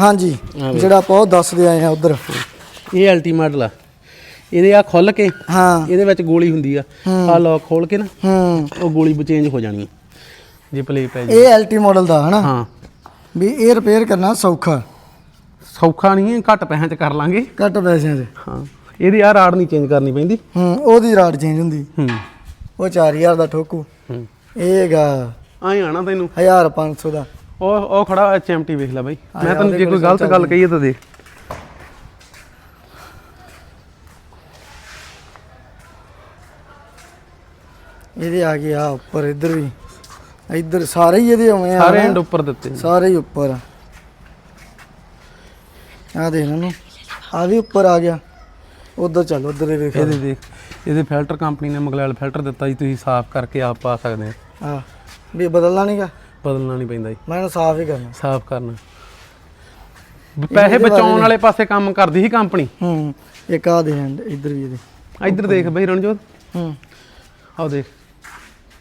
ਹਾਂਜੀ ਜਿਹੜਾ ਆਪਾਂ ਉਹ ਦੱਸਦੇ ਆਏ ਆ ਉਧਰ। ਇਹ ਐਲਟੀ ਮਾਡਲ ਆ। ਇਹਦੇ ਆ ਖੁੱਲ ਕੇ ਹਾਂ। ਇਹਦੇ ਵਿੱਚ ਗੋਲੀ ਹੁੰਦੀ ਆ। ਆ ਲੌਕ ਖੋਲ ਕੇ ਨਾ ਹੂੰ। ਉਹ ਗੋਲੀ ਚੇਂਜ ਹੋ ਜਾਣੀ ਜੇ ਪਲੇ ਪੈ ਜੇ ਇਹ ਐਲਟੀ ਮਾਡਲ ਦਾ ਹਨਾ? ਹਾਂ। ਵੀ ਇਹ ਰਿਪੇਅਰ ਕਰਨਾ ਸੌਖਾ। ਸੌਖਾ ਨਹੀਂ ਹੈ ਘੱਟ ਪੈਸਿਆਂ 'ਚ ਕਰ ਲਾਂਗੇ। ਘੱਟ ਪੈਸਿਆਂ 'ਚ। ਹਾਂ। ਇਹਦੀ ਆ ਰਾਡ ਨਹੀਂ ਚੇਂਜ ਕਰਨੀ ਪੈਂਦੀ। ਹੂੰ ਉਹਦੀ ਰਾਡ ਚੇਂਜ ਹੁੰਦੀ। ਹੂੰ। ਉਹ 4000 ਦਾ ਠੋਕੂ। ਹੂੰ। ਇਹ ਹੈਗਾ ਆਏ ਆਣਾ ਤੈਨੂੰ। 1500 ਦਾ। ਉਹ ਉਹ ਖੜਾ ਐਚਐਮਟੀ ਵੇਖ ਲੈ ਬਾਈ। ਆ ਮੈਂ ਤੈਨੂੰ ਜੇ ਕੋਈ ਗਲਤ ਗੱਲ ਕਹੀਏ ਤਾਂ ਦੇਖ। ਇਹਦੇ ਆ ਗਏ ਆ ਉੱਪਰ ਇੱਧਰ ਵੀ। ਇੱਧਰ ਸਾਰੇ ਹੀ ਇਹਦੇ ਆਉਣੇ ਆ ਸਾਰੇ? ਐਂਡ ਉੱਪਰ ਦਿੱਤੇ ਨੇ। ਸਾਰੇ ਹੀ ਉੱਪਰ। ਆ ਆਹ ਦੇਖ ਇਹਨੂੰ। ਆ ਵੀ ਉੱਪਰ ਆ ਗਿਆ। ਉਧਰ ਚੱਲ ਉਧਰ ਦੇ ਵੇਖ ਇਹਦੇ ਦੇਖ ਇਹਦੇ ਫਿਲਟਰ ਕੰਪਨੀ ਨੇ ਮਗਲੈਲ ਫਿਲਟਰ ਦਿੱਤਾ ਜੀ ਤੁਸੀਂ ਸਾਫ਼ ਕਰਕੇ ਆਪ ਪਾ ਸਕਦੇ ਆ ਆ ਵੀ ਬਦਲਣਾ ਨਹੀਂਗਾ ਬਦਲਣਾ ਨਹੀਂ ਪੈਂਦਾ ਜੀ। ਮੈਂ ਇਹਨੂੰ ਸਾਫ਼ ਹੀ ਕਰਨਾ। ਸਾਫ਼ ਕਰਨਾ। ਪੈਸੇ ਬਚਾਉਣ ਵਾਲੇ ਪਾਸੇ ਕੰਮ ਕਰਦੀ ਸੀ ਕੰਪਨੀ? ਹੂੰ ਇੱਕ ਆ ਦੇ hand, ਇੱਧਰ ਵੀ ਇਹਦੇ। ਇੱਧਰ ਦੇਖ ਬਈ ਰਣਜੋਤ। ਹੂੰ। ਆਹ ਦੇਖ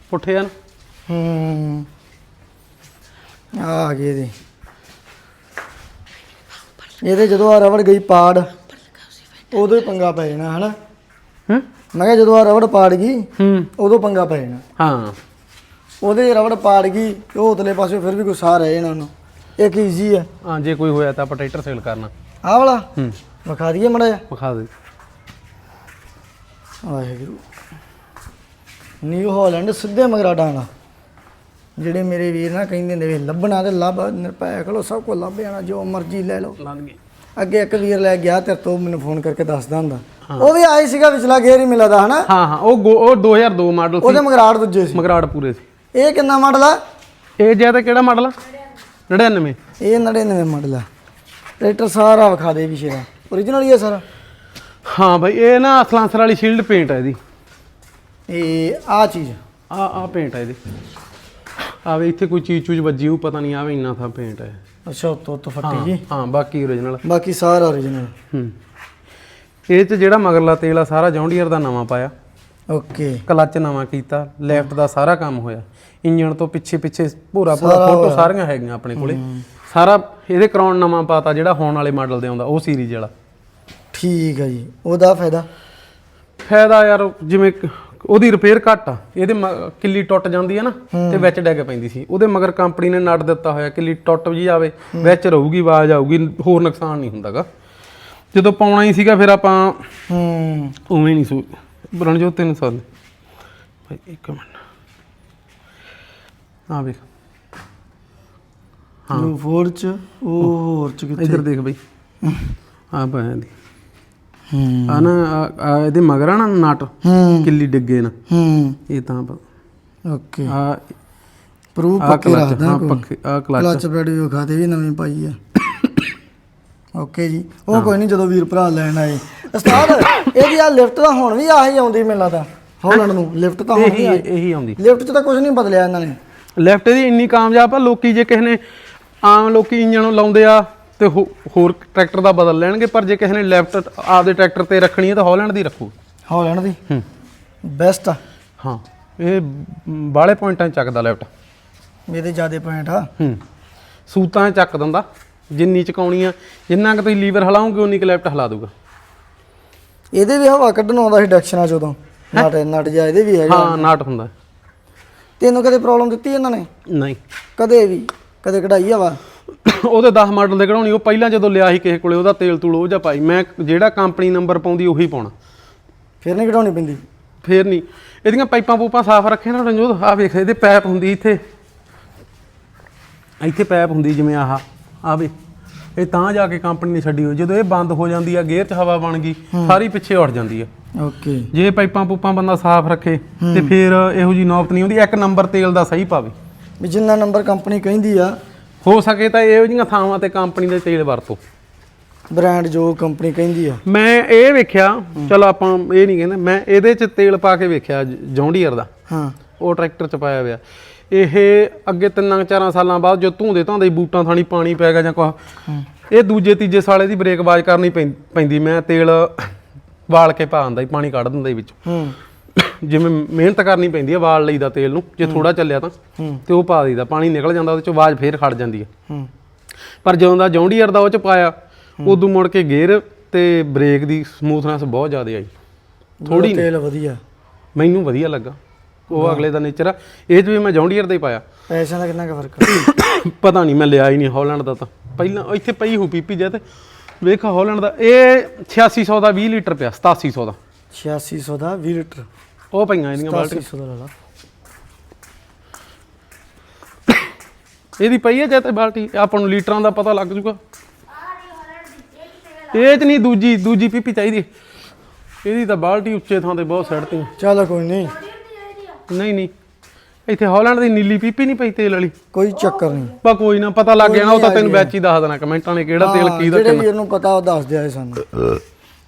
ਪੁੱਠੇ ਹਨ। ਹੂੰ। ਆ ਗਏ ਇਹਦੇ। ਇਹਦੇ ਜਦੋਂ ਆ ਰਬੜ ਗਈ ਪਾੜ ਉਦੋਂ ਹੀ ਪੰਗਾ ਪੈ ਜਾਣਾ ਹਨਾ? ਹੂੰ? ਮੈਂ ਕਿਹਾ ਜਦੋਂ ਆ ਰਬੜ ਪਾੜ ਗਈ ਹੂੰ। ਉਦੋਂ ਪੰਗਾ ਪੈ ਜਾਣਾ। ਹਾਂ। ਉਹਦੇ ਰਬੜ ਪਾੜ ਗਈ ਤੇ ਉਹ ਉਤਲੇ ਪਾਸੇ ਫਿਰ ਵੀ ਸਾਹ ਰਹਿ ਜਾਣਾ ਉਹਨੂੰ। ਇੱਕ ਈਜ਼ੀ ਆ ਹਾਂ? ਜੇ ਕੋਈ ਹੋਇਆ ਤਾਂ ਆਪਾਂ ਟਰੈਕਟਰ ਸੇਲ ਕਰਨਾ। ਆਹ ਵਾਲਾ? ਹੂੰ। ਵਿਖਾ ਦਈਏ ਮੜਾ ਜਾ ਵਿਖਾ ਦੇ। ਵਾਹਿਗੁਰੂ। ਨਿਊ ਹਾਲੈਂਡ ਸਿੱਧੇ ਮਗਰਾ ਡਾਣਾ ਜਿਹੜੇ ਮੇਰੇ ਵੀਰ ਨਾ ਕਹਿੰਦੇ ਨੇ ਵੀ ਲੱਭਣਾ ਤੇ ਲੱਭ ਨਿਰਪੈ ਕੋਲ ਸਭ ਕੋ ਲੱਭ ਜਾਣਾ ਜੋ ਮਰਜ਼ੀ ਲੈ ਲਓ। ਲੰਘ ਅੱਗੇ ਇੱਕ ਵੀਰ ਲੈ ਗਿਆ ਤੇ ਤੋਂ ਮੈਨੂੰ ਫੋਨ ਕਰਕੇ ਦੱਸਦਾ ਹੁੰਦਾ। ਉਹ ਵੀ ਆਈ ਸੀਗਾ ਵਿਚਲਾ ਗੇਰ ਹੀ ਮਿਲਦਾ ਹਨਾ? ਹਾਂ ਹਾਂ ਉਹ ਗੋ- ਉਹ 2002 ਮਾਡਲ ਸੀ। ਉਹਦੇ ਮਗਰਾੜ ਦੂਜੇ ਸੀ। ਮਗਰਾੜ ਪੂਰੇ ਸੀ। ਇਹ ਕਿੰਨਾ ਮਾਡਲ ਆ? ਇਹ ਜ਼ਿਆਦਾ ਕਿਹੜਾ ਮਾਡਲ ਆ? 99 ਇਹ 99 ਮਾਡਲ ਆ। ਟਰੈਕਟਰ ਸਾਰਾ ਵਿਖਾ ਦੇ ਪਿਛੇ ਦਾ origignal ਹੀ ਆ ਸਾਰਾ? ਹਾਂ ਭਾਈ ਇਹ ਨਾ ਸਲਾਂਸਰ ਵਾਲੀ ਸ਼ੀਲਡ ਪੇਂਟ ਹੈ ਇਹਦੀ। ਇਹ ਆ ਚੀਜ਼? ਆ ਆ ਪੇਂਟ ਹੈ ਇਹਦੀ। ਆਵੇ ਇੱਥੇ ਕੋਈ ਚੀਜ਼ ਚੂਜ ਵੱਜੀ ਉਹ ਪਤਾ ਨਹੀਂ ਆਵੇ ਇੰਨਾ ਥਾ ਪੇਂਟ ਹੈ ਅੱਛਾ ਉੱਤੋਂ ਉੱਤੋਂ ਫੱਟੀ ਜੀ। ਹਾਂ ਬਾਕੀ origignal ਬਾਕੀ ਸਾਰਾ origignal ਹੂੰ। ਇਹ ਚ ਜਿਹੜਾ ਮਗਰਲਾ ਤੇਲ ਆ ਸਾਰਾ ਜੌਂਡੀਅਰ ਦਾ ਨਵਾਂ ਪਾਇਆ। ਓਕੇ। ਕਲੱਚ ਨਵਾਂ ਕੀਤਾ ਲੈਫਟ ਦਾ ਸਾਰਾ ਕੰਮ ਹੋਇਆ। ਇੰਜਣ ਤੋਂ ਪਿੱਛੇ ਪਿੱਛੇ ਪੂਰਾ ਪੂਰਾ ਸਾਰਾ ਫੋਟੋ। ਸਾਰੀਆਂ ਹੈਗੀਆਂ ਆਪਣੇ ਕੋਲੇ। ਸਾਰਾ ਇਹਦੇ ਕਰਾਉਣ ਨਵਾਂ ਪਾਤਾ ਜਿਹੜਾ ਹੋਣ ਵਾਲੇ ਮਾਡਲ ਦੇ ਆਉਂਦਾ ਉਹ ਸੀਰੀਜ਼ ਵਾਲਾ। ਠੀਕ ਹੈ ਜੀ। ਉਹਦਾ ਫਾਇਦਾ? ਫਾਇਦਾ ਯਾਰ ਜਿਵੇਂ ਉਹਦੀ ਰਿਪੇਅਰ ਘੱਟ ਆ। ਇਹਦੇ ਕਿੱਲੀ ਟੁੱਟ ਜਾਂਦੀ ਹੈ ਨਾ ਤੇ ਵਿੱਚ ਡਿੱਗ ਪੈਂਦੀ ਸੀ। ਉਹਦੇ ਮਗਰ ਕੰਪਨੀ ਨੇ ਨਟ ਦਿੱਤਾ ਹੋਇਆ ਕਿੱਲੀ ਟੁੱਟ ਵੀ ਜਾਵੇ ਵਿੱਚ ਰਹੂਗੀ ਆਵਾਜ਼ ਆਊਗੀ ਹੋਰ ਨੁਕਸਾਨ ਨਹੀਂ ਹੁੰਦਾਗਾ। ਜਦੋਂ ਪਾਉਣਾ ਹੀ ਸੀਗਾ ਫਿਰ ਆਪਾਂ ਹੂੰ। ਉਵੇਂ ਨਹੀਂ ਸੋ ਰਣਜੋਤ ਤੈਨੂੰ ਸਾਲ ਭਾਈ ਇੱਕ ਮਿੰਟ। ਆ ਵੇਖ। ਨੂੰ ਫੋਰ ਚ ਉਹ ਹੋਰ ਚ ਕਿੱਥੇ? ਇੱਧਰ ਦੇਖ ਬਈ। ਆ ਪਾਇਆ ਦੀ ਹੂੰ। ਆ ਨਾ ਆ- ਆ ਇਹਦੇ ਮਗਰ ਆ ਨਾ ਨਟ ਹੂੰ। ਕਿੱਲੀ ਡਿੱਗੇ ਨਾ। ਹੂੰ। ਇਹ ਤਾਂ ਓਕੇ। ਆ ਪ੍ਰੂਫ ਆ ਪੱਕੇ ਕਲਚ ਰੱਖਦਾ ਹਾਂ ਪੱਕੇ ਆ ਕਲਚ। ਕਲਚ ਵੀ ਵਿਖਾ ਦੇ ਵੀ ਨਵੀਂ ਪਾਈ ਆ। ਓਕੇ ਜੀ। ਉਹ ਕੋਈ ਨਹੀਂ ਜਦੋਂ ਵੀਰ ਭਰਾ ਲੈਣ ਆਏ। ਉਸਤਾਦ ਇਹਦੀ ਆ ਲਿਫਟ ਤਾਂ ਹੁਣ ਵੀ ਆਹੀ ਆਉਂਦੀ ਮੈਨੂੰ ਲੱਗਦਾ ਹਾਲੈਂਡ ਨੂੰ। ਲਿਫਟ ਤਾਂ ਹੁਣ ਵੀ ਇਹੀ ਆਈ। ਇਹੀ ਆਉਂਦੀ। ਲਿਫਟ 'ਚ ਤਾਂ ਕੁਝ ਨਹੀਂ ਬਦਲਿਆ ਇਹਨਾਂ ਨੇ। ਲੈਫਟ ਦੀ ਇੰਨੀ ਕਾਮਯਾਬ ਆ ਲੋਕੀ ਜੇ ਕਿਸੇ ਨੇ ਆਮ ਲੋਕੀ ਇੰਜਣ ਲਾਉਂਦੇ ਆ ਤੇ ਹੋ- ਹੋਰ ਟਰੈਕਟਰ ਦਾ ਬਦਲ ਲੈਣਗੇ ਪਰ ਜੇ ਕਿਸੇ ਨੇ ਲੈਫਟ ਆਪਦੇ ਟਰੈਕਟਰ ਤੇ ਰੱਖਣੀ ਹੈ ਤਾਂ ਹਾਲੈਂਡ ਦੀ ਰੱਖੋ। ਹਾਲੈਂਡ ਦੀ? ਹੂੰ। ਬੈਸਟ ਆ। ਹਾਂ ਇਹ ਬਾਲੇ ਪੁਆਇੰਟਾਂ 'ਚ ਚੱਕਦਾ ਲੈਫਟ। ਇਹਦੇ ਜਿਆਦੇ ਪੁਆਇੰਟ ਆ। ਹੂੰ। ਸੂਤਾਂ 'ਚ ਚੱਕ ਦਿੰਦਾ। ਜਿੰਨੀ ਚਕਾਉਣੀ ਆ ਜਿੰਨਾ ਕਿ ਤੁਸੀਂ ਲੀਵਰ ਹਿਲਾਓਗੇ ਉਨੀ ਕੁ ਲੈਫਟ ਹਿਲਾ ਦੂਗਾ ਇਹਦੇ ਵੀ ਹਵਾ ਕੱਢਣ ਆਉਂਦਾ ਸੀ ਡੈਕਸ਼ਨਾਂ ਚ ਉਦੋਂ ਨਟ ਨਟ ਜਾ ਇਹਦੇ ਵੀ ਹੈਗਾ ਹਾਂ ਨਾਟ ਹੁੰਦਾ। ਤੈਨੂੰ ਕਦੇ ਪ੍ਰੋਬਲਮ ਦਿੱਤੀ ਇਹਨਾਂ ਨੇ? ਨਹੀਂ। ਕਦੇ ਵੀ? ਕਦੇ ਕਢਾਈ ਹਵਾ? ਉਹਦੇ 10 ਮਾਡਲ ਦੇ ਕਢਾਉਣੀ ਉਹ ਪਹਿਲਾਂ ਜਦੋਂ ਲਿਆ ਸੀ ਕਿਸੇ ਕੋਲੇ ਉਹਦਾ ਤੇਲ ਤੂਲ ਉਹ ਜਾਂ ਪਾਈ। ਮੈਂ ਜਿਹੜਾ ਕੰਪਨੀ ਨੰਬਰ ਪਾਉਂਦੀ ਉਹੀ ਪਾਉਣਾ। ਫਿਰ ਨਹੀਂ ਕਢਾਉਣੀ ਪੈਂਦੀ? ਫੇਰ ਨਹੀਂ। ਇਹਦੀਆਂ ਪਾਈਪਾਂ ਪੂਪਾਂ ਸਾਫ਼ ਰੱਖੇ ਨਾ ਰਣਜੋਤ ਆਹ ਵੇਖ ਇਹਦੇ ਪੈਪ ਹੁੰਦੀ ਇੱਥੇ। ਇੱਥੇ ਪੈਪ ਹੁੰਦੀ ਜਿਵੇਂ ਆਹ ਆ ਵੇ ਇਹ ਤਾਂ ਜਾ ਕੇ ਕੰਪਨੀ ਨੇ ਛੱਡੀ ਹੋਈ। ਜਦੋਂ ਇਹ ਬੰਦ ਹੋ ਜਾਂਦੀ ਆ ਗੇਅਰ 'ਚ ਹਵਾ ਬਣ ਗਈ ਸਾਰੀ ਪਿੱਛੇ ਉੱਠ ਜਾਂਦੀ ਆ। ਓਕੇ। ਜੇ ਪਾਈਪਾਂ ਪੂਪਾਂ ਬੰਦਾ ਸਾਫ਼ ਰੱਖੇ ਤੇ ਫਿਰ ਇਹੋ ਜੀ ਨੌਬਤ ਨਹੀਂ ਹੁੰਦੀ ਇੱਕ ਨੰਬਰ ਤੇਲ ਦਾ ਸਹੀ ਪਾਵੇ ਵੀ ਜਿੰਨਾ ਨੰਬਰ ਕੰਪਨੀ ਕਹਿੰਦੀ ਆ। ਹੋ ਸਕੇ ਤਾਂ ਇਹੋ ਜਿਹੀਆਂ ਥਾਵਾਂ ਤੇ ਕੰਪਨੀ ਦੇ ਤੇਲ ਵਰਤੋ। ਬ੍ਰਾਂਡ ਜੋ ਕੰਪਨੀ ਕਹਿੰਦੀ ਆ। ਮੈਂ ਇਹ ਵੇਖਿਆ ਚਲੋ ਆਪਾਂ ਇਹ ਨਹੀਂ ਕਹਿੰਦੇ ਮੈਂ ਇਹਦੇ 'ਚ ਤੇਲ ਪਾ ਕੇ ਵੇਖਿਆ ਜੌਂਡੀਅਰ ਦਾ। ਹਾਂ। ਉਹ ਟਰੈਕਟਰ ਚ ਪਾਇਆ ਹੋਇਆ। ਇਹ ਅੱਗੇ ਤਿੰਨਾਂ ਚਾਰਾਂ ਸਾਲਾਂ ਬਾਅਦ ਜੋ ਧੂੰਦੇ ਧਾਂਦੇ ਬੂਟਾਂ ਥਾਣੀ ਪਾਣੀ ਪੈ ਗਿਆ ਜਾਂ ਕੁਛ। ਇਹ ਦੂਜੇ ਤੀਜੇ ਸਾਲੇ ਦੀ ਬ੍ਰੇਕ ਬਾਜ ਕਰਨੀ ਪੈਂ- ਪੈਂਦੀ। ਮੈਂ ਤੇਲ ਵਾਲ ਕੇ ਪਾ ਆਂਦਾ ਪਾਣੀ ਕੱਢ ਦਿੰਦਾ ਵਿੱਚੋਂ। ਹੂੰ। ਜਿਵੇਂ ਮਿਹਨਤ ਕਰਨੀ ਪੈਂਦੀ ਹੈ ਵਾਲ ਲਈਦਾ ਤੇਲ ਨੂੰ ਜੇ ਥੋੜਾ ਚੱਲਿਆ ਤਾਂ ਤੇ ਉਹ ਪਾ ਦਈਦਾ ਪਾਣੀ ਨਿਕਲ ਜਾਂਦਾ ਉਹਦੇ ਚੋਂ ਆਵਾਜ਼ ਫੇਰ ਖੜ ਜਾਂਦੀ ਹੈ ਹੂੰ। ਪਰ ਜਦੋਂ ਦਾ ਜੌਂਡੀਅਰ ਦਾ ਉਹ ਚ ਪਾਇਆ ਉਦੋਂ ਮੁੜ ਕੇ ਗੇਅਰ ਤੇ ਬ੍ਰੇਕ ਦੀ ਸਮੂਥਨੈਸ ਬਹੁਤ ਜ਼ਿਆਦਾ ਆਈ। ਥੋੜੀ ਤੇਲ ਵਧੀਆ। ਮੈਨੂੰ ਵਧੀਆ ਲੱਗਾ। ਉਹ ਅਗਲੇ ਦਾ ਨੇਚਰ ਆ। ਇਹ ਚ ਵੀ ਮੈਂ ਜੌਂਡੀਅਰ ਦਾ ਹੀ ਪਾਇਆ। ਪੈਸਿਆਂ ਦਾ ਕਿੰਨਾ ਕੁ ਫ਼ਰਕ ਆ? ਪਤਾ ਨਹੀਂ ਮੈਂ ਲਿਆ ਹੀ ਨਹੀਂ ਹਾਲੈਂਡ ਦਾ ਤਾਂ। ਪਹਿਲਾਂ ਇੱਥੇ ਪਈ ਹੋ ਪੀਪੀ ਜੇ ਤੇ। ਵੇਖ ਹਾਲੈਂਡ ਦਾ ਇਹ 8600 ਦਾ 20 ਲੀਟਰ ਪਿਆ 8700 ਦਾ। 8600 ਦਾ 20 ਲੀਟਰ। ਉਹ ਪਈਆਂ ਇਹਦੀਆਂ ਬਾਲਟੀਆਂ। 8700 ਦਾ ਲਾ ਲਾ। ਇਹਦੀ ਪਈ ਹੈ ਜੇ ਤੇ ਬਾਲਟੀ? ਆਪਾਂ ਨੂੰ ਲੀਟਰਾਂ ਦਾ ਪਤਾ ਲੱਗ ਜੂਗਾ। ਇਹ ਚ ਨਹੀਂ ਦੂਜੀ ਦੂਜੀ ਪੀਪੀ ਚਾਹੀਦੀ। ਇਹਦੀ ਤਾਂ ਬਾਲਟੀ ਉੱਚੇ ਥਾਂ ਤੇ ਬਹੁਤ ਸੜਤੀ ਚੱਲ ਕੋਈ ਨਹੀਂ। ਨਹੀਂ ਨਹੀਂ। ਇੱਥੇ ਹਾਲੈਂਡ ਦੀ ਨੀਲੀ ਪੀਪੀ ਨਹੀਂ ਪਈ ਤੇਲ ਵਾਲੀ। ਕੋਈ ਚੱਕਰ ਨਹੀਂ। ਬਾ ਕੋਈ ਨਾ ਪਤਾ ਲੱਗ ਜਾਣਾ ਉਹ ਤਾਂ ਤੈਨੂੰ ਵਿੱਚ ਹੀ ਦੱਸ ਦੇਣਾ ਕਮੈਂਟਾਂ ਨੇ ਕਿਹੜਾ ਤੇਲ ਕੀ ਦਾ ਜਿਹੜੇ ਵੀਰ ਨੂੰ ਪਤਾ ਉਹ ਦੱਸ ਦਿਆ ਸਾਨੂੰ।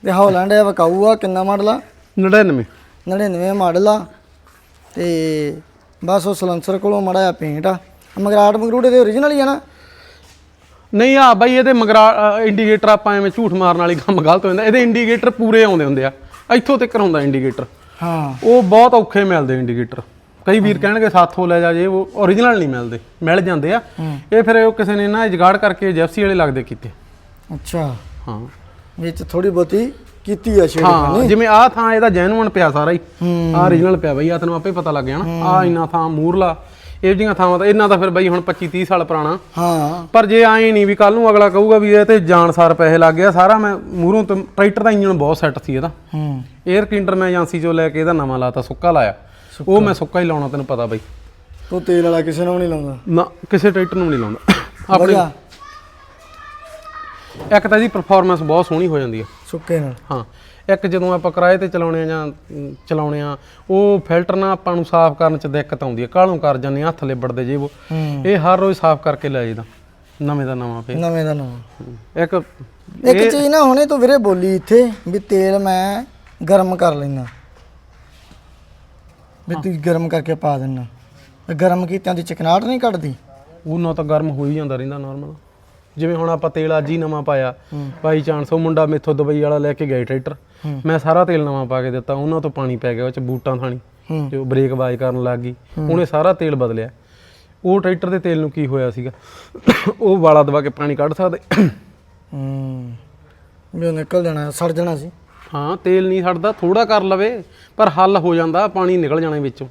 ਤੇ ਹੌਲੈਂਡ ਇਹ ਵਕਾਊ ਆ ਕਿੰਨਾ ਮਾਡਲ ਆ? 99 99 ਮਾਡਲ ਆ। ਤੇ ਬਸ ਉਹ ਸਲੈਂਸਰ ਕੋਲੋਂ ਮੜਾ ਆ ਪੇਂਟ ਆ। ਮਗਰਾਟ ਮਗਰੂਟ ਇਹਦੇ ਓਰੀਜਨਲ ਹੀ ਆ ਨਾ? ਨਹੀਂ ਆ ਬਾਈ ਇਹਦੇ ਮਗਰਾ ਇੰਡੀਕੇਟਰ ਆਪਾਂ ਐਵੇਂ ਝੂਠ ਮਾਰਨ ਵਾਲੀ ਕੰਮ ਗਲਤ ਹੋ ਜਾਂਦਾ। ਇਹਦੇ ਇੰਡੀਕੇਟਰ ਪੂਰੇ ਆਉਂਦੇ ਹੁੰਦੇ ਆ। ਇੱਥੋਂ ਤੱਕ ਹੁੰਦਾ ਇੰਡੀਕੇਟਰ ਹਾਂ। ਉਹ ਬਹੁਤ ਔਖੇ ਮਿਲਦੇ ਇੰਡੀਕੇਟਰ ਕਈ ਵੀਰ ਕਹਿਣਗੇ ਸਾਥੋਂ ਲੈ ਜਾ ਜੇ ਉਹ ਓਰੀਜਨਲ ਨਹੀਂ ਮਿਲਦੇ ਮਿਲ ਜਾਂਦੇ ਆ। ਇਹ ਫਿਰ ਉਹ ਕਿਸੇ ਨੇ ਨਾ ਜਗਾੜ ਕਰਕੇ ਜੈਫਸੀ ਵਾਲੇ ਲੱਗਦੇ ਕੀਤੇ। ਅੱਛਾ। ਹਾਂ। ਵਿੱਚ ਥੋੜੀ ਬਹੁਤੀ ਕੀਤੀ ਆ ਛੇੜ ਹਾਂ ਜਿਵੇਂ ਆਹ ਥਾਂ ਇਹਦਾ ਜੈਨੂਅਨ ਪਿਆ ਸਾਰਾ ਹੀ। ਆਹ ਓਰੀਜਨਲ ਪਿਆ ਬਈ ਆ ਤੈਨੂੰ ਆਪੇ ਪਤਾ ਲੱਗ ਜਾਣਾ ਆ ਇੰਨਾ ਥਾਂ ਮੂਰਲਾ। ਇਹ ਜਿਹੀਆਂ ਥਾਵਾਂ ਤਾਂ ਇਹਨਾਂ ਦਾ ਫਿਰ ਬਈ ਹੁਣ 25 30 ਸਾਲ ਪੁਰਾਣਾ। ਹਾਂ। ਪਰ ਜੇ ਆਏ ਨਹੀਂ ਵੀ ਕੱਲ ਨੂੰ ਅਗਲਾ ਕਹੂਗਾ ਵੀ ਇਹ ਤੇ ਜਾਨਸਾਰ ਪੈਸੇ ਲੱਗ ਗਿਆ ਸਾਰਾ ਮੈਂ ਮੂਹਰੋਂ ਤੇ ਟਰੈਕਟਰ ਦਾ ਇੰਜਨ ਬਹੁਤ ਸੈੱਟ ਸੀ ਇਹਦਾ। ਹੂੰ। 에ਅਰ ਕਿੰਡਰ ਮੈਂ ਏਜੰਸੀ ਚੋਂ ਲੈ ਕੇ ਇਹਦਾ ਨਵਾਂ ਲਾਤਾ ਸੁੱਕਾ ਲਾਇਆ। ਉਹ ਮੈਂ ਸੁੱਕਾ ਹੀ ਲਾਉਣਾ ਤੈਨੂੰ ਪਤਾ ਬਈ। ਤੂੰ ਤੇਲ ਵਾਲਾ ਕਿਸੇ ਨੂੰ ਨਹੀਂ ਲਾਉਂਦਾ? ਨਾ ਕਿਸੇ ਟਰੈਕਟਰ ਨੂੰ ਨਹੀਂ ਲਾਉਂਦਾ। ਆਪਣੇ ਇੱਕ ਤਾਂ ਇਹਦੀ ਪਰਫਾਰਮੈਂਸ ਬਹੁਤ ਸੋਹਣੀ ਹੋ ਜਾਂਦੀ ਹੈ ਸੁੱਕੇ ਨਾਲ। ਹਾਂ। ਇੱਕ ਜਦੋਂ ਆਪਾਂ ਕਿਰਾਏ ਤੇ ਚਲਾਉਣੇ ਆ ਜਾਂ ਅਮ, ਚਲਾਉਣੇ ਆ ਉਹ ਫਿਲਟਰ ਨਾ ਆਪਾਂ ਨੂੰ ਸਾਫ਼ ਕਰਨ ਚ ਦਿੱਕਤ ਆਉਂਦੀ ਹੈ। ਕਾਹਲੋਂ ਕਰ ਜਾਂਦੇ ਆ, ਹੱਥ ਲਿਬੜਦੇ ਜੇ ਉਹ ਇਹ ਹਰ ਰੋਜ਼ ਸਾਫ਼ ਕਰਕੇ ਲੈ ਜਾਈਦਾ। ਨਵੇਂ ਦਾ ਨਵਾਂ ਫੇਰ। ਨਵੇਂ ਦਾ ਨਵਾਂ। ਇੱਕ ਇੱਕ ਚੀਜ਼ ਨਾ ਹੁਣੇ ਤੂੰ ਵੀਰੇ ਬੋਲੀ ਇੱਥੇ ਵੀ ਤੇਲ ਮੈਂ ਗਰਮ ਕਰ ਲੈਣਾ ਵੀ ਤੂੰ ਗਰਮ ਕਰਕੇ ਪਾ ਦੇਣਾ ਗਰਮ ਕੀਤਿਆਂ ਦੀ ਚਿਕਨਾਹਟ ਨਹੀਂ ਕੱਢਦੀ ਉਹਨਾਂ ਤਾਂ ਗਰਮ ਹੋ ਹੀ ਜਾਂਦਾ ਰਹਿੰਦਾ ਨਾਰਮਲ ਜਿਵੇਂ ਹੁਣ ਆਪਾਂ ਤੇਲ ਅੱਜ ਹੀ ਨਵਾਂ ਪਾਇਆ। ਬਾਈ ਚਾਂਸ ਉਹ ਮੁੰਡਾ ਮੇਥੋਂ ਦੁਬਈ ਵਾਲਾ ਲੈ ਕੇ ਗਿਆ ਟਰੈਕਟਰ। ਮੈਂ ਸਾਰਾ ਤੇਲ ਨਵਾਂ ਪਾ ਕੇ ਦਿੱਤਾ ਉਹਨਾਂ ਤੋਂ ਪਾਣੀ ਪੈ ਗਿਆ ਉਹ ਚ ਬੂਟਾਂ ਥਾਣੀ। ਜੋ ਬ੍ਰੇਕ ਬਾਜ ਕਰਨ ਲੱਗ ਗਈ। ਉਹਨੇ ਸਾਰਾ ਤੇਲ ਬਦਲਿਆ। ਉਹ ਟਰੈਕਟਰ ਦੇ ਤੇਲ ਨੂੰ ਕੀ ਹੋਇਆ ਸੀਗਾ? ਉਹ ਵਾਲਾ ਦਵਾ ਕੇ ਪਾਣੀ ਕੱਢ ਸਕਦੇ। ਹੂੰ। ਵੀ ਉਹ ਨਿਕਲ ਜਾਣਾ ਸੜ ਜਾਣਾ ਸੀ। ਹਾਂ ਤੇਲ ਨਹੀਂ ਛੱਡਦਾ ਥੋੜਾ ਕਰ ਲਵੇ ਪਰ ਹੱਲ ਹੋ ਜਾਂਦਾ ਪਾਣੀ ਨਿਕਲ ਜਾਣਾ ਵਿੱਚੋਂ।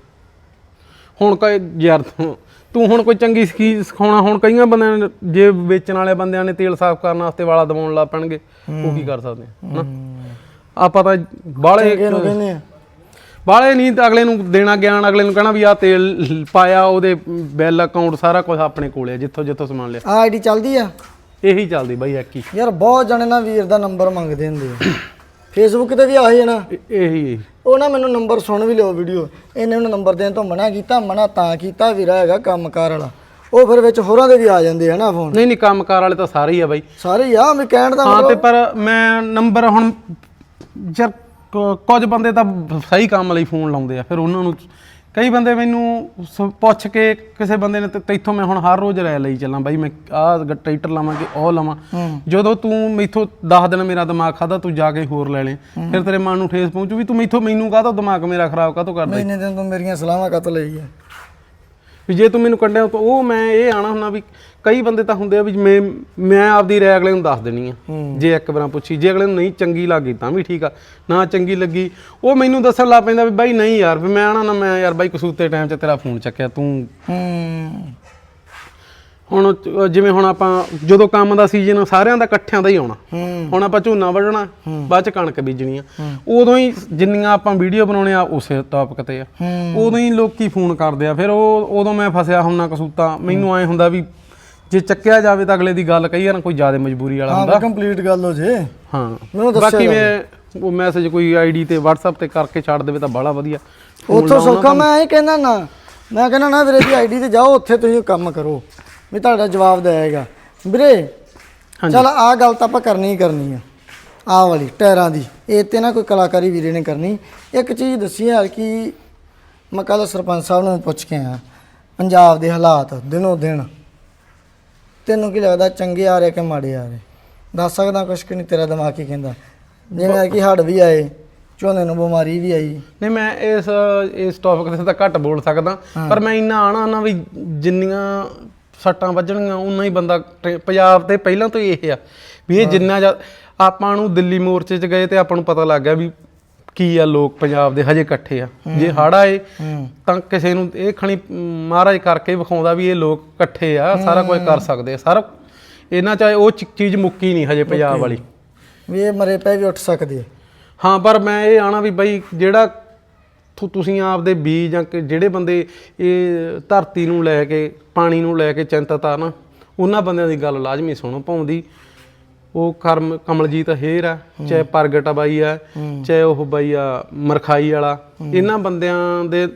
ਹੁਣ ਕਈ ਯਾਰ ਤੂੰ ਤੂੰ ਹੁਣ ਕੋਈ ਚੰਗੀ ਸਕੀ ਸਿਖਾਉਣਾ ਹੁਣ ਕਈਆਂ ਬੰਦਿਆਂ ਨੇ ਜੇ ਵੇਚਣ ਵਾਲੇ ਬੰਦਿਆਂ ਨੇ ਤੇਲ ਸਾਫ਼ ਕਰਨ ਵਾਸਤੇ ਵਾਲਾ ਦਬਾਉਣ ਲੱਗ ਪੈਣਗੇ ਉਹ ਕੀ ਕਰ ਸਕਦੇ ਹਨਾ? ਆਪਾਂ ਤਾਂ ਨੂੰ ਕਹਿੰਦੇ ਆ। ਬਾਹਲੇ ਨਹੀਂ ਤਾਂ ਅਗਲੇ ਨੂੰ ਦੇਣਾ ਗਿਆਨ ਅਗਲੇ ਨੂੰ ਕਹਿਣਾ ਵੀ ਆ ਤੇਲ ਪਾਇਆ ਉਹਦੇ ਬਿੱਲ ਅਕਾਊਂਟ ਸਾਰਾ ਕੁਝ ਆਪਣੇ ਕੋਲੇ ਆ ਜਿੱਥੋਂ ਜਿੱਥੋਂ ਸਮਾਨ ਲਿਆ। ਆ ਆਈਡੀ ਚੱਲਦੀ ਆ? ਇਹੀ ਚੱਲਦੀ ਬਾਈ ਹੀ ਯਾਰ ਬਹੁਤ ਜਣੇ ਨਾ ਵੀਰ ਦਾ ਨੰਬਰ ਮੰਗਦੇ ਹੁੰਦੇ ਆ। ਫੇਸਬੁੱਕ ਤੇ ਵੀ ਆਹੀ ਹੈ ਨਾ। ਇਹ- ਉਹ ਨਾ ਮੈਨੂੰ ਨੰਬਰ ਸੁਣ ਵੀ ਲਿਓ ਵੀਡੀਓ ਇਹਨੇ ਮੈਨੂੰ ਨੰਬਰ ਦੇਣ ਤੋਂ ਮਨਾ ਕੀਤਾ ਮਨਾ ਤਾਂ ਕੀਤਾ ਵੀਰਾ ਹੈਗਾ ਕੰਮਕਾਰ ਵਾਲਾ। ਉਹ ਫਿਰ ਵਿੱਚ ਹੋਰਾਂ ਦੇ ਵੀ ਆ ਜਾਂਦੇ ਆ ਨਾ ਫੋਨ ਨਹੀਂ ਨਹੀਂ ਕੰਮਕਾਰ ਵਾਲੇ ਤਾਂ ਸਾਰੇ ਹੀ ਆ ਬਾਈ। ਸਾਰੇ ਹੀ ਆ ਵੀ ਕਹਿਣ ਦਾ ਹਾਂ ਤੇ ਪਰ ਮੈਂ ਨੰਬਰ ਹੁਣ ਜਰ ਕੁ- ਕੁਝ ਬੰਦੇ ਤਾਂ ਸਹੀ ਕੰਮ ਲਈ ਫੋਨ ਲਾਉਂਦੇ ਆ ਫਿਰ ਉਹਨਾਂ ਨੂੰ ਕਈ ਬੰਦੇ ਮੈਨੂੰ ਸ- ਪੁੱਛ ਕੇ ਕਿਸੇ ਬੰਦੇ ਨੇ ਤੇ ਤੈਥੋਂ ਮੈਂ ਹੁਣ ਹਰ ਰੋਜ਼ ਰਾਇ ਲਈ ਚੱਲਾਂ ਬਾਈ ਮੈਂ ਆਹ ਟਰੈਕਟਰ ਲਾਵਾਂ ਕਿ ਉਹ ਲਾਵਾਂ। ਹੂੰ। ਜਦੋਂ ਤੂੰ ਮੈਥੋਂ 10 ਦਿਨ ਮੇਰਾ ਦਿਮਾਗ ਖਾਦਾ ਤੂੰ ਜਾ ਕੇ ਹੋਰ ਲੈ ਲੈ। ਫਿਰ ਤੇਰੇ ਮਨ ਨੂੰ ਠੇਸ ਪਹੁੰਚੂ ਵੀ ਤੂੰ ਮੈਥੋਂ ਮੈਨੂੰ ਕਾਹਤੋਂ ਦਿਮਾਗ ਮੇਰਾ ਖਰਾਬ ਕਾਹਤੋਂ ਕਰਦਾ ਮਹੀਨੇ ਦਿਨ ਤੋਂ ਮੇਰੀਆਂ ਸਲਾਹਾਂ ਕੱਤ ਲਈ ਆ? ਵੀ ਜੇ ਤੂੰ ਮੈਨੂੰ ਕੱਢਿਆ ਤਾਂ ਉਹ ਮੈਂ ਇਹ ਆਣਾ ਹੁੰਦਾ ਵੀ ਕਈ ਬੰਦੇ ਤਾਂ ਹੁੰਦੇ ਆ ਵੀ ਮੈਂ ਮੈਂ ਆਪਦੀ ਰਾਇ ਅਗਲੇ ਨੂੰ ਦੱਸ ਦੇਣੀ ਆ। ਜੇ ਇੱਕ ਵਾਰਾਂ ਪੁੱਛੀ ਜੇ ਅਗਲੇ ਨੂੰ ਨਹੀਂ ਚੰਗੀ ਲੱਗੀ ਤਾਂ ਵੀ ਠੀਕ ਆ ਨਾ ਚੰਗੀ ਲੱਗੀ ਉਹ ਮੈਨੂੰ ਦੱਸਣ ਲੱਗ ਪੈਂਦਾ ਵੀ ਬਾਈ ਨਹੀਂ ਯਾਰ ਵੀ ਮੈਂ ਆਣਾ ਨਾ ਮੈਂ ਯਾਰ ਬਾਈ ਕਸੂਤੇ ਟਾਈਮ 'ਚ ਤੇਰਾ ਫੋਨ ਚੱਕਿਆ ਤੂੰ ਹੂੰ। ਹੁਣ ਜਿਵੇਂ ਹੁਣ ਆਪਾਂ ਜਦੋਂ ਕੰਮ ਦਾ ਸੀਜ਼ਨ ਸਾਰਿਆਂ ਦਾ ਇਕੱਠਿਆਂ ਦਾ ਹੀ ਆਉਣਾ। ਹੁਣ ਆਪਾਂ ਝੋਨਾ ਵੱਢਣਾ ਬਾਅਦ ਚ ਕਣਕ ਬੀਜਣੀ ਆ। ਉਦੋਂ ਹੀ ਜਿੰਨੀਆਂ ਆਪਾਂ ਵੀਡੀਓ ਬਣਾਉਣੇ ਆ ਉਸੇ ਟੌਪਿਕ ਤੇ ਆ। ਉਦੋਂ ਹੀ ਲੋਕੀ ਫੋਨ ਕਰਦੇ ਆ। ਫਿਰ ਉਹ ਉਦੋਂ ਮੈਂ ਫਸਿਆ ਹੁੰਨਾ ਕਸੂਤਾ। ਮੈਨੂੰ ਐ ਹੁੰਦਾ ਵੀ ਜੇ ਚੱਕਿਆ ਜਾਵੇ ਤਾਂ ਅਗਲੇ ਦੀ ਗੱਲ ਕਈ ਵਾਰ ਕੋਈ ਜ਼ਿਆਦਾ ਮਜਬੂਰੀ ਵਾਲਾ ਹਾਂ ਹੁੰਦਾ। ਕੰਪਲੀਟ ਗੱਲ ਹੋ ਜੇ। ਹਾਂ। ਮੈਨੂੰ ਦੱਸਿਆ ਬਾਕੀ ਮੈਂ ਉਹ ਮੈਸੇਜ ਕੋਈ ਆਈਡੀ ਤੇ WhatsApp ਤੇ ਕਰਕੇ ਛੱਡ ਦੇਵੇ ਤਾਂ ਬੜਾ ਵਧੀਆ। ਉੱਥੋਂ ਸੌਖਾ ਮੈਂ ਇਹ ਕਹਿੰਦਾ ਨਾ। ਮੈਂ ਕਹਿੰਦਾ ਨਾ ਵੀਰੇ ਦੀ ਆਈਡੀ ਤੇ ਜਾਓ ਉੱਥੇ ਤੁਸੀਂ ਕੰਮ ਕਰੋ। ਵੀ ਤੁਹਾਡਾ ਜਵਾਬ ਦੇਏਗਾ। ਵੀਰੇ ਚਲ ਆਹ ਗੱਲ ਤਾਂ ਆਪਾਂ ਕਰਨੀ ਹੀ ਕਰਨੀ ਆ। ਆਹ ਵਾਲੀ ਟਾਇਰਾਂ ਦੀ। ਇਹ ਤੇ ਨਾ ਕੋਈ ਕਲਾਕਾਰੀ ਵੀਰੇ ਨੇ ਕਰਨੀ। ਇੱਕ ਚੀਜ਼ ਦੱਸੀ ਯਾਰ ਕਿ ਮੈਂ ਕੱਲ ਸਰਪੰਚ ਸਾਹਿਬ ਨੂੰ ਪੁੱਛ ਕੇ ਆਇਆ ਪੰਜਾਬ ਦੇ ਹਾਲਾਤ ਦਿਨੋ ਦਿਨ। ਤੈਨੂੰ ਕੀ ਲੱਗਦਾ ਚੰਗੇ ਆ ਰਹੇ ਕਿ ਮਾੜੇ ਆ ਰਹੇ? ਦੱਸ ਸਕਦਾ ਕੁਛ ਕਿ ਨਹੀਂ ਤੇਰਾ ਦਿਮਾਗ ਕੀ ਕਹਿੰਦਾ? ਜਿਵੇਂ ਕਿ ਹੜ ਵੀ ਆਏ ਝੋਨੇ ਨੂੰ ਬਿਮਾਰੀ ਵੀ ਆਈ। ਨਹੀਂ ਮੈਂ ਇਸ ਇਸ ਟੌਪਿਕ ਤੇ ਤਾਂ ਘੱਟ ਬੋਲ ਸਕਦਾ। ਪਰ ਮੈਂ ਇੰਨਾ ਆਣਾ ਨਾ ਵੀ ਜਿੰਨੀਆਂ ਸੱਟਾਂ ਵੱਜਣਗੀਆਂ ਉਨਾ ਹੀ ਬੰਦਾ ਟ੍ਰੇ- ਪੰਜਾਬ ਤੇ ਪਹਿਲਾਂ ਤੋਂ ਹੀ ਇਹ ਆ ਵੀ ਇਹ ਜਿੰਨਾ ਜ਼ਿਆ- ਆਪਾਂ ਨੂੰ ਦਿੱਲੀ ਮੋਰਚੇ 'ਚ ਗਏ ਤੇ ਆਪਾਂ ਨੂੰ ਪਤਾ ਲੱਗ ਗਿਆ ਵੀ ਕੀ ਆ ਲੋਕ ਪੰਜਾਬ ਦੇ ਹਜੇ ਇਕੱਠੇ ਆ। ਜੇ ਹੜ ਆਏ ਹੂੰ। ਤਾਂ ਕਿਸੇ ਨੂੰ ਇਹ ਖਣੀ ਮਹਾਰਾਜ ਕਰਕੇ ਵਿਖਾਉਂਦਾ ਵੀ ਇਹ ਲੋਕ ਇਕੱਠੇ ਆ ਸਾਰਾ ਕੁਝ ਕਰ ਸਕਦੇ ਆ। ਸਾਰਾ ਇਹਨਾਂ ਚਾਹੇ ਉਹ ਚ- ਚੀਜ਼ ਮੁੱਕੀ ਨਹੀਂ ਹਜੇ ਪੰਜਾਬ ਵਾਲੀ। ਵੀ ਇਹ ਮਰੇ ਪੈ ਵੀ ਉੱਠ ਸਕਦੇ ਆ। ਹਾਂ ਪਰ ਮੈਂ ਇਹ ਆਣਾ ਵੀ ਬਈ ਜਿਹੜਾ ਤੁ- ਤੁਸੀਂ ਆਪਦੇ ਬੀਜ ਜਾਂ ਕਿ ਜਿਹੜੇ ਬੰਦੇ ਇਹ ਧਰਤੀ ਨੂੰ ਲੈ ਕੇ ਪਾਣੀ ਨੂੰ ਲੈ ਕੇ ਚਿੰਤਤ ਆ ਨਾ ਉਹਨਾਂ ਬੰਦਿਆਂ ਦੀ ਗੱਲ ਲਾਜ਼ਮੀ ਸੁਣੋ ਪਾਉਂਦੀ ਉਹ ਕਰਮ ਕਮਲਜੀਤ ਹੇਰ ਆ ਚਾਹੇ ਪ੍ਰਗਟ ਬਾਈ ਆ ਚਾਹੇ ਉਹ ਬਾਈ ਆ ਮਰਖਾਈ ਵਾਲਾ। ਇਹਨਾਂ ਬੰਦਿਆਂ ਦੇ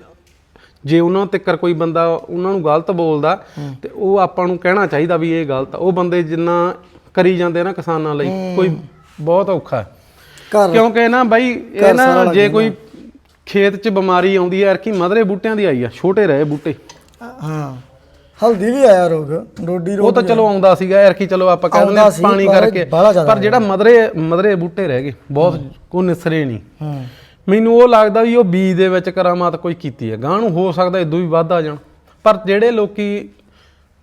ਜੇ ਉਹਨਾਂ ਤੱਕਰ ਕੋਈ ਬੰਦਾ ਉਹਨਾਂ ਨੂੰ ਗਲਤ ਬੋਲਦਾ ਤੇ ਉਹ ਆਪਾਂ ਨੂੰ ਕਹਿਣਾ ਚਾਹੀਦਾ ਵੀ ਇਹ ਗਲਤ ਆ। ਉਹ ਬੰਦੇ ਜਿੰਨਾ ਕਰੀ ਜਾਂਦੇ ਨਾ ਕਿਸਾਨਾਂ ਲਈ ਕੋਈ ਬਹੁਤ ਔਖਾ। ਹੈ ਘਰ ਕਿਉਂਕਿ ਨਾ ਬਾਈ ਇਹ ਨਾ ਜੇ ਕੋਈ ਖੇਤ 'ਚ ਬਿਮਾਰੀ ਆਉਂਦੀ ਹੈ ਕਿ ਮਧਰੇ ਬੂਟਿਆਂ ਦੀ ਆਈ ਆ ਛੋਟੇ ਰਹੇ ਬੂਟੇ। ਹਾਂ ਹਲਦੀ ਵੀ ਆਇਆ ਰੋਗ ਡੋਡੀ ਉਹ ਰੋਗ ਤਾਂ ਚਲੋ ਆਉਂਦਾ ਸੀਗਾ ਯਾਰ ਕਿ ਚਲੋ ਆਪਾਂ ਆਉਂਦਾ ਨੇ ਸੀ, ਪਾਣੀ ਕਰਕੇ ਬਾਹਲਾ ਜ਼ਿਆਦਾ ਪਰ ਜਿਹੜਾ ਮਧਰੇ ਮਧਰੇ ਬੂਟੇ ਰਹਿ ਗਏ ਬਹੁਤ ਕੋ ਨਿਸਰੇ ਨਹੀਂ। ਹੂੰ। ਮੈਨੂੰ ਉਹ ਲੱਗਦਾ ਵੀ ਉਹ ਬੀਜ ਦੇ ਵਿੱਚ ਕਰਾਮਾਤ ਕੋਈ ਕੀਤੀ ਹੈ। ਗਾਂ ਨੂੰ ਹੋ ਸਕਦਾ ਇਦੋਂ ਵੀ ਵੱਧ ਆ ਜਾਣ। ਪਰ ਜਿਹੜੇ ਲੋਕੀ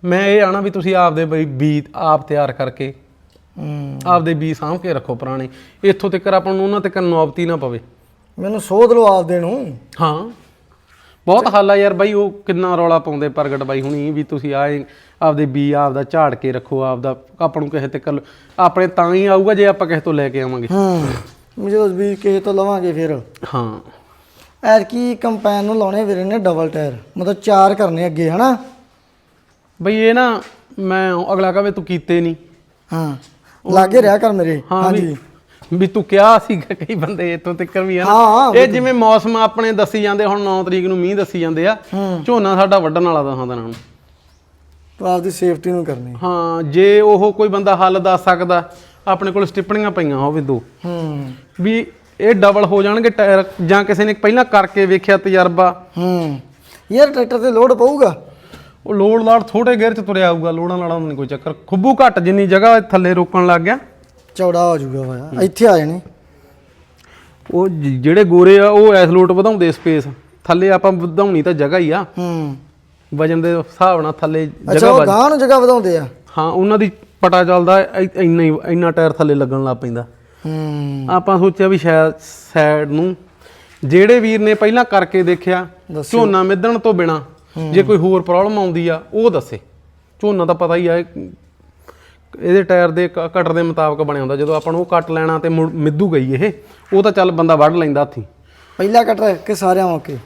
ਮੈਂ ਇਹ ਆਣਾ ਵੀ ਤੁਸੀਂ ਆਪਦੇ ਬਈ ਬੀਜ ਆਪ ਤਿਆਰ ਕਰਕੇ ਹੂੰ। ਆਪਦੇ ਬੀਜ ਸਾਂਭ ਕੇ ਰੱਖੋ ਪੁਰਾਣੇ। ਇੱਥੋਂ ਤੱਕ ਆਪਾਂ ਨੂੰ ਉਹਨਾਂ ਤੱਕ ਨੌਬਤੀ ਨਾ ਪਵੇ। ਮੈਨੂੰ ਸੋਧ ਲਓ ਆਪਦੇ ਨੂੰ। ਹਾਂ। ਬਹੁਤ ਹਾਲ ਯਾਰ ਬਾਈ ਉਹ ਕਿੰਨਾ ਰੌਲਾ ਪਾਉਂਦੇ ਪ੍ਰਗਟ ਬਾਈ ਹੁਣੀ ਵੀ ਤੁਸੀਂ ਆਏ ਆਪਦੇ ਬੀ ਆਪਦਾ ਝਾੜ ਕੇ ਰੱਖੋ ਆਪਦਾ ਆਪਾਂ ਨੂੰ ਕਿਸੇ ਤੇ ਕਰ ਆਪਣੇ ਤਾਂ ਹੀ ਆਊਗਾ ਜੇ ਆਪਾਂ ਕਿਸੇ ਤੋਂ ਲੈ ਕੇ ਆਵਾਂਗੇ। ਹੂੰ ਜਦੋਂ ਵੀ ਕਿਸੇ ਤੋਂ ਲਵਾਂਗੇ ਫਿਰ। ਹਾਂ। ਐਰ ਕੀ ਕੰਪੈਨ ਨੂੰ ਲਾਉਣੇ ਵੀਰੇ ਨੇ ਡਬਲ ਟਾਇਰ ਮਤਲਬ ਚਾਰ ਕਰਨੇ ਅੱਗੇ ਹਨਾ? ਬਈ ਇਹ ਨਾ ਮੈਂ ਅਗਲਾ ਕਹੇ ਤੂੰ ਕੀਤੇ ਨਹੀਂ ਹਾਂ ਲਾਗੇ ਰਿਹਾ ਕਰ ਮੇਰੇ। ਹਾਂਜੀ। ਵੀ ਤੂੰ ਕਿਹਾ ਸੀਗਾ ਕਈ ਬੰਦੇ ਇੱਥੋਂ ਤੱਕ ਵੀ ਆ ਨਾ ਹਾਂ ਇਹ ਜਿਵੇਂ ਮੌਸਮ ਆਪਣੇ ਦੱਸੀ ਜਾਂਦੇ ਹੁਣ 9 ਤਰੀਕ ਨੂੰ ਮੀਂਹ ਦੱਸੀ ਜਾਂਦੇ ਆ ਝੋਨਾ ਸਾਡਾ ਵੱਢਣ ਵਾਲਾ ਦਸਾਂ ਦਿਨਾਂ ਨੂੰ ਤੂੰ ਆਪਦੀ ਸੇਫਟੀ ਨੂੰ ਕਰਨੀ। ਹਾਂ ਜੇ ਉਹ ਕੋਈ ਬੰਦਾ ਹੱਲ ਦੱਸ ਸਕਦਾ ਆਪਣੇ ਕੋਲ ਸਟਿੱਪਣੀਆਂ ਪਈਆਂ ਹੋਵੇ ਦੋ। ਹੂੰ। ਵੀ ਇਹ ਡਬਲ ਹੋ ਜਾਣਗੇ ਟਾਇਰ ਜਾਂ ਕਿਸੇ ਨੇ ਪਹਿਲਾਂ ਕਰਕੇ ਵੇਖਿਆ ਤਜਰਬਾ। ਹੂੰ। ਯਾਰ ਟਰੈਕਟਰ ਤੇ ਲੋਡ ਪਊਗਾ? ਉਹ ਲੋਡ ਲਾੜ ਥੋੜੇ ਗੇਅਰ ਚ ਤੁਰਿਆ ਆਊਗਾ ਲੋੜਾਂ ਲਾੜਾਂ ਦਾ ਨਹੀਂ ਕੋਈ ਚੱਕਰ। ਖੁੱਬੂ ਘੱਟ ਜਿੰਨੀ ਜਗ੍ਹਾ ਥੱਲੇ ਰੋਕਣ ਲੱਗ ਗਿਆ। ਚੌੜਾ ਹੋ ਜਾਊਗਾ ਹੋਇਆ ਇੱਥੇ ਆ ਜਾਣੇ। ਉਹ ਜ- ਜਿਹੜੇ ਗੋਰੇ ਆ ਉਹ ਐਸ ਲੋਟ ਵਧਾਉਂਦੇ ਸਪੇਸ ਥੱਲੇ ਆਪਾਂ ਵਧਾਉਣੀ ਤਾਂ ਜਗ੍ਹਾ ਹੀ ਆ। ਹੂੰ। ਵਜਨ ਦੇ ਹਿਸਾਬ ਨਾਲ ਥੱਲੇ ਅੱਛਾ ਜਗ੍ਹਾ ਉਹ ਗਾਂ ਨੂੰ ਜਗ੍ਹਾ ਵਧਾਉਂਦੇ ਆ? ਹਾਂ ਉਹਨਾਂ ਦੀ ਪਤਾ ਚੱਲਦਾ ਇ- ਇੰਨਾ ਹੀ ਇੰਨਾ ਟਾਇਰ ਥੱਲੇ ਲੱਗਣ ਲੱਗ ਪੈਂਦਾ। ਹੂੰ। ਆਪਾਂ ਸੋਚਿਆ ਵੀ ਸ਼ਾਇਦ ਸਾਈਡ ਨੂੰ। ਜਿਹੜੇ ਵੀਰ ਨੇ ਪਹਿਲਾਂ ਕਰਕੇ ਦੇਖਿਆ ਦੱਸਿਓ। ਝੋਨਾ ਮਿੱਧਣ ਤੋਂ ਬਿਨਾ ਜੇ ਕੋਈ ਹੋਰ ਪ੍ਰੋਬਲਮ ਆਉਂਦੀ ਆ ਉਹ ਦੱਸੇ। ਝੋਨਾ ਤਾਂ ਪਤਾ ਹੀ ਆ ਇਹ- ਇਹਦੇ ਟਾਇਰ ਦੇ ਕਟਰ ਦੇ ਮੁਤਾਬਕ ਬਣਿਆ ਹੁੰਦਾ। ਜਦੋਂ ਆਪਾਂ ਨੂੰ ਉਹ ਕੱਟ ਲੈਣਾ ਤੇ ਮਿੱਧੂ ਗਈ ਇਹ ਉਹ ਤਾਂ ਚੱਲ ਬੰਦਾ ਵੱਢ ਲੈਂਦਾ ਹੱਥੀ। ਪਹਿਲਾ ਕਟਰ ਕਿ ਸਾਰਿਆਂ ਮੌਕੇ?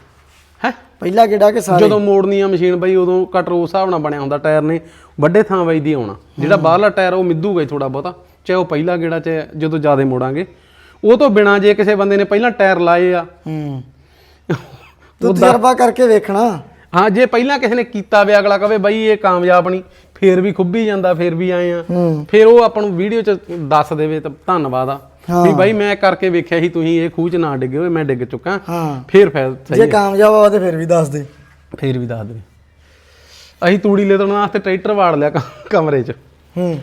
ਹੈ? ਪਹਿਲਾ ਕਿਹੜਾ ਕਿ ਸਾਰੇ? ਜਦੋਂ ਮੋੜਨੀ ਆ ਮਸ਼ੀਨ ਬਈ ਉਦੋਂ ਕਟਰ ਉਸ ਹਿਸਾਬ ਨਾਲ ਬਣਿਆ ਹੁੰਦਾ ਟਾਇਰ ਨੇ ਵੱਡੇ ਥਾਂ ਵੱਜਦੀ ਆਉਣਾ। ਜਿਹੜਾ ਬਾਹਰਲਾ ਟਾਇਰ ਉਹ ਮਿੱਧੂਗਾ ਹੀ ਥੋੜਾ ਬਹੁਤਾ ਚਾਹੇ ਉਹ ਪਹਿਲਾ ਗੇੜਾ ਚ ਜਦੋਂ ਜ਼ਿਆਦਾ ਮੋੜਾਂਗੇ। ਉਹ ਤੋਂ ਬਿਨਾ ਜੇ ਕਿਸੇ ਬੰਦੇ ਨੇ ਪਹਿਲਾਂ ਟਾਇਰ ਲਾਏ ਆ ਹੂੰ। ਤੂੰ ਤਜਰਬਾ ਕਰਕੇ ਵੇਖਣਾ। ਹਾਂ ਜੇ ਪਹਿਲਾਂ ਕਿਸੇ ਨੇ ਕੀਤਾ ਵੇ ਅਗਲਾ ਕਵੇ ਬਈ ਇਹ ਕਾਮਯਾਬ ਨਹੀਂ ਫੇਰ ਵੀ ਖੁੱਬੀ ਜਾਂਦਾ ਫੇਰ ਵੀ ਆਏ ਆ। ਫੇਰ ਉਹ ਆਪਾਂ ਨੂੰ ਵੀਡੀਓ ਚ ਦੱਸ ਦੇਵੇ ਤਾਂ ਧੰਨਵਾਦ ਆ। ਵੀ ਬਾਈ ਮੈਂ ਕਰਕੇ ਵੇਖਿਆ ਸੀ ਤੁਸੀਂ ਇਹ ਖੂਹ ਚ ਨਾ ਡਿੱਗੇ ਹੋਏ ਮੈਂ ਡਿੱਗ ਚੁੱਕਾ। ਫੇਰ ਫੈਲ ਸਹੀ ਜੇ ਕਾਮਯਾਬ ਆ ਤੇ ਫਿਰ ਵੀ ਦੱਸ ਦੇ। ਫੇਰ ਵੀ ਦੱਸ ਦੇਵੇ ਅਸੀਂ ਤੂੜੀ ਲੈਣ ਵਾਸਤੇ ਟਰੈਕਟਰ ਵਾੜ ਲਿਆ ਕਮਰੇ 'ਚ। ਹੂੰ।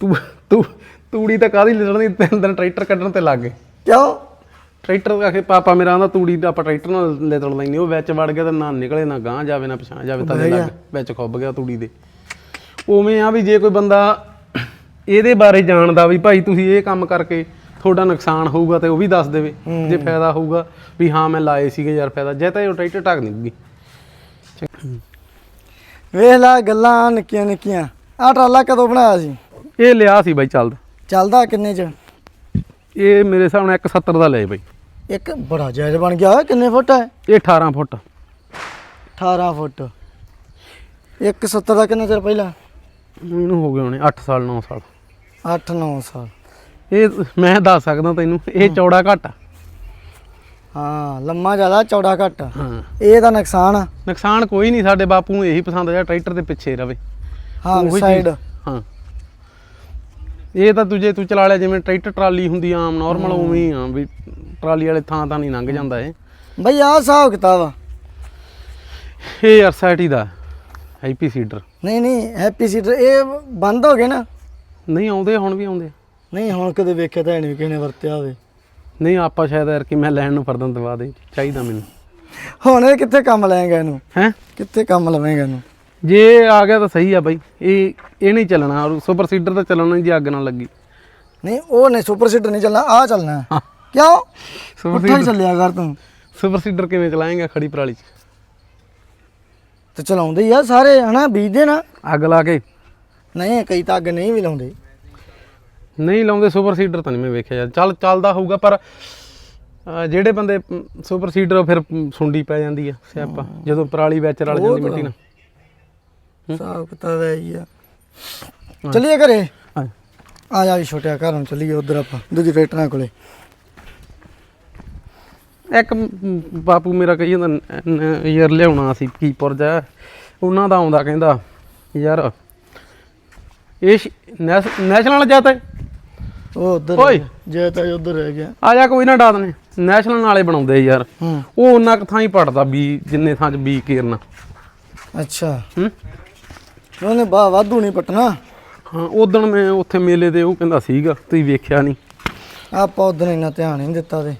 ਤੂੰ ਤੂੰ ਤੂੜੀ ਤਾਂ ਕਾਹਦੀ ਲੈਣੀ ਤਿੰਨ ਦਿਨ ਟਰੈਕਟਰ ਕੱਢਣ ਤੇ ਲੱਗ ਗਏ। ਕਿਉਂ? ਟਰੈਕਟਰ ਆਖੇ ਪਾਪਾ ਮੇਰਾ ਆਂਦਾ ਤੂੜੀ ਦਾ ਆਪਾਂ ਟਰੈਕਟਰ ਨਾਲ ਲੈ ਤੜ ਲੈਣੀ ਉਹ ਵਿੱਚ ਵੜ ਗਿਆ ਤਾਂ ਨਾ ਨਿਕਲੇ ਨਾ ਗਾਂ ਜਾਵੇ ਨਾ ਪਛਾਂ ਜਾਵੇ ਤਾਂ ਲੱਗ ਵਿੱਚ ਖੁੱਬ ਗਿਆ ਤੂੜੀ ਦੇ। ਉਵੇਂ ਆ ਵੀ ਜੇ ਕੋਈ ਬੰਦਾ ਇਹਦੇ ਬਾਰੇ ਜਾਣਦਾ ਵੀ ਭਾਈ ਤੁਸੀਂ ਇਹ ਕੰਮ ਕਰਕੇ ਤੁਹਾਡਾ ਨੁਕਸਾਨ ਹੋਊਗਾ ਤੇ ਉਹ ਵੀ ਦੱਸ ਦੇਵੇ ਜੇ ਫਾਇਦਾ ਹੋਊਗਾ ਵੀ ਹਾਂ ਮੈਂ ਲਾਏ ਸੀਗੇ ਯਾਰ ਫਾਇਦਾ ਜੇ ਤਾਂ ਇਹ ਟਰੈਕਟਰ ਢੱਕ ਨਹੀਂ ਦੂਗੀ ਵੇਖ ਲੈ ਗੱਲਾਂ ਨਿੱਕੀਆਂ ਨਿੱਕੀਆਂ। ਆਹ ਟਰਾਲਾ ਕਦੋਂ ਬਣਾਇਆ ਸੀ? ਇਹ ਲਿਆ ਸੀ ਬਾਈ ਚੱਲਦਾ। ਚੱਲਦਾ ਕਿੰਨੇ ਚ? ਇਹ ਮੇਰੇ ਹਿਸਾਬ ਨਾਲ 170 ਦਾ ਲਏ ਬਾਈ। ਇੱਕ ਬੜਾ ਜਾਇਜ਼ ਬਣ ਗਿਆ ਓਏ, ਕਿੰਨੇ ਫੁੱਟ ਹੈ? ਇਹ 18 ਫੁੱਟ। 18 ਫੁੱਟ। 170 ਦਾ ਕਿੰਨਾ ਚਿਰ ਪਹਿਲਾਂ? ਇਹਨੂੰ ਹੋ ਗਏ ਹੋਣੇ 8 ਸਾਲ 9 ਸਾਲ। 8-9 ਸਾਲ। ਇਹ ਮੈਂ ਦੱਸ ਸਕਦਾ ਤੈਨੂੰ ਇਹ ਚੌੜਾ ਘੱਟ ਆ। ਹਾਂ ਲੰਮਾ ਜ਼ਿਆਦਾ ਚੌੜਾ ਘੱਟ ਹਾਂ। ਇਹ ਦਾ ਨੁਕਸਾਨ ਆ। ਨੁਕਸਾਨ ਕੋਈ ਨਹੀਂ ਸਾਡੇ ਬਾਪੂ ਨੂੰ ਇਹੀ ਪਸੰਦ ਆ ਟਰੈਕਟਰ ਦੇ ਪਿੱਛੇ ਰਵੇ। ਹਾਂ ਉਹੀ ਚੀਜ਼- ਸਾਈਡ। ਹਾਂ। ਇਹ ਤਾਂ ਤੁਝੇ ਤੂੰ ਚਲਾ ਲਿਆ ਜਿਵੇਂ ਟਰੈਕਟਰ ਟਰਾਲੀ ਹੁੰਦੀ ਆ, ਆਮ ਨਾਰਮਲ ਉਵੇਂ ਹੀ ਆ ਵੀ ਟਰਾਲੀ ਵਾਲੇ ਥਾਂ ਤਾਂ ਨਹੀਂ ਲੰਘ ਜਾਂਦਾ ਇਹ। ਬਈ ਆਹ ਹਿਸਾਬ ਕਿਤਾਬ ਆ। ਇਹ ਆਰਸਾਈਟੀ ਦਾ ਆਈਪੀ ਸੀਡਰ। ਨਹੀਂ ਨਹੀਂ ਹੈਪੀ ਸੀਟਰ ਇਹ ਬੰਦ ਹੋ ਗਏ ਨਾ? ਨਹੀਂ ਆਉਂਦੇ ਹੁਣ ਵੀ ਆਉਂਦੇ। ਨਹੀਂ ਹੁਣ ਕਦੇ ਵੇਖਿਆ ਤਾਂ ਨਹੀਂ ਕਿਸੇ ਨੇ ਵਰਤਿਆ ਹੋਵੇ। ਨਹੀਂ ਆਪਾਂ ਸ਼ਾਇਦ ਯਾਰ ਕਿ ਮੈਂ ਲੈਣ ਨੂੰ ਫਰਦਨ ਦਵਾ ਦੇ ਚਾਹੀਦਾ ਮੈਨੂੰ। ਹੁਣ ਇਹ ਕਿੱਥੇ ਕੰਮ ਲੈਂਗਾ ਇਹਨੂੰ? ਹੈ? ਕਿੱਥੇ ਕੰਮ ਲਵੇਂਗਾ ਇਹਨੂੰ? ਜੇ ਆ ਗਿਆ ਤਾਂ ਸਹੀ ਆ ਬਾਈ ਇਹ ਇਹ ਨਹੀਂ ਚੱਲਣਾ ਔਰ ਸੁਪਰ ਸੀਡਰ ਤਾਂ ਚੱਲਣਾ ਨਹੀਂ ਜੇ ਅੱਗ ਨਾਲ ਲੱਗੀ। ਨਹੀਂ ਉਹ ਨਹੀਂ ਸੁਪਰ ਸੀਡਰ ਨਹੀਂ ਚੱਲਣਾ ਆ ਚੱਲਣਾ। ਹੈ। ਕਿਉਂ? ਸੁਪਰ ਹੀ ਚੱਲਿਆ ਕਰ ਤੂੰ। ਸੁਪਰ ਸੀਡਰ ਕਿਵੇਂ ਚਲਾਏਗਾ ਖੜੀ ਪਰਾਲੀ 'ਚ? ਤੇ ਚਲਾਉਂਦੇ ਹੀ ਆ ਸਾਰੇ ਹਨਾ ਬੀਜਦੇ ਨਾ। ਅੱਗ ਲਾ ਕੇ। ਨਹੀਂ ਕਈ ਤਾਂ ਅੱਗ ਨਹੀਂ ਵੀ ਲਾਉਂਦੇ। ਨਹੀਂ ਲਾਉਂਦੇ ਸੁਪਰ ਸੀਡਰ ਤਾਂ ਨਹੀਂ ਮੈਂ ਵੇਖਿਆ ਯਾਰ। ਚੱਲ ਚੱਲਦਾ ਹੋਊਗਾ ਪਰ ਅਹ, ਜਿਹੜੇ ਬੰਦੇ ਸੁਪਰ ਸੀਡਰ ਫਿਰ ਸੁੰਡੀ ਪੈ ਜਾਂਦੀ ਆ ਸਿਆਪਾ। ਜਦੋਂ ਪਰਾਲੀ ਵਿੱਚ ਰਲ ਜਾਂਦੀ ਮਿੱਟੀ ਨਾਲ। ਹਿਸਾਬ ਕਿਤਾਬ ਹੈ ਹੀ ਆ। ਚੱਲੀਏ ਘਰੇ? ਹਾਂ। ਆ ਜਾ ਵੀ ਛੋਟਿਆ ਘਰ ਚੱਲੀਏ ਉਧਰ ਆਪਾਂ ਦੂਜੀ ਟਰੈਕਟਰਾਂ ਕੋਲੇ। ਇੱਕ ਬਾਪੂ ਮੇਰਾ ਕਹੀ ਜਾਂਦਾ ਯਾਰ ਲਿਆਉਣਾ ਸੀ ਕੀਪਰ ਜਾ ਉਹਨਾਂ ਦਾ ਆਉਂਦਾ ਕਹਿੰਦਾ ਯਾਰ ਇਹ ਨੈਸ਼ਨਲ ਜਾਤਾ ਉਹ ਉਧਰ ਓਏ। ਜੇ ਤਾਂ ਉਧਰ ਰਹਿ ਗਿਆ। ਆ ਜਾ ਕੋਈ ਨਾ ਡਾਦ ਨੇ ਨੈਸ਼ਨਲ ਨਾਲੇ ਬਣਾਉਂਦੇ ਯਾਰ। ਹੂੰ। ਉਹ ਉਹਨਾਂ ਕੁ ਥਾਂ ਹੀ ਪੜਦਾ ਬੀ ਜਿੰਨੇ ਥਾਂ 'ਚ ਬੀ ਕੇਰਨਾ। ਅੱਛਾ। ਹੂੰ। ਉਹਨੇ ਬਾ ਵਾਧੂ ਨਹੀਂ ਪਟਣਾ। ਹਾਂ ਉਦੋਂ ਮੈਂ ਉੱਥੇ ਮੇਲੇ ਤੇ ਉਹ ਕਹਿੰਦਾ ਸੀਗਾ ਤੁਸੀਂ ਵੇਖਿਆ ਨਹੀਂ ਆਪਾਂ ਉਦੋਂ ਇੰਨਾ ਧਿਆਨ ਨਹੀਂ ਦਿੱਤਾ ਤੇ।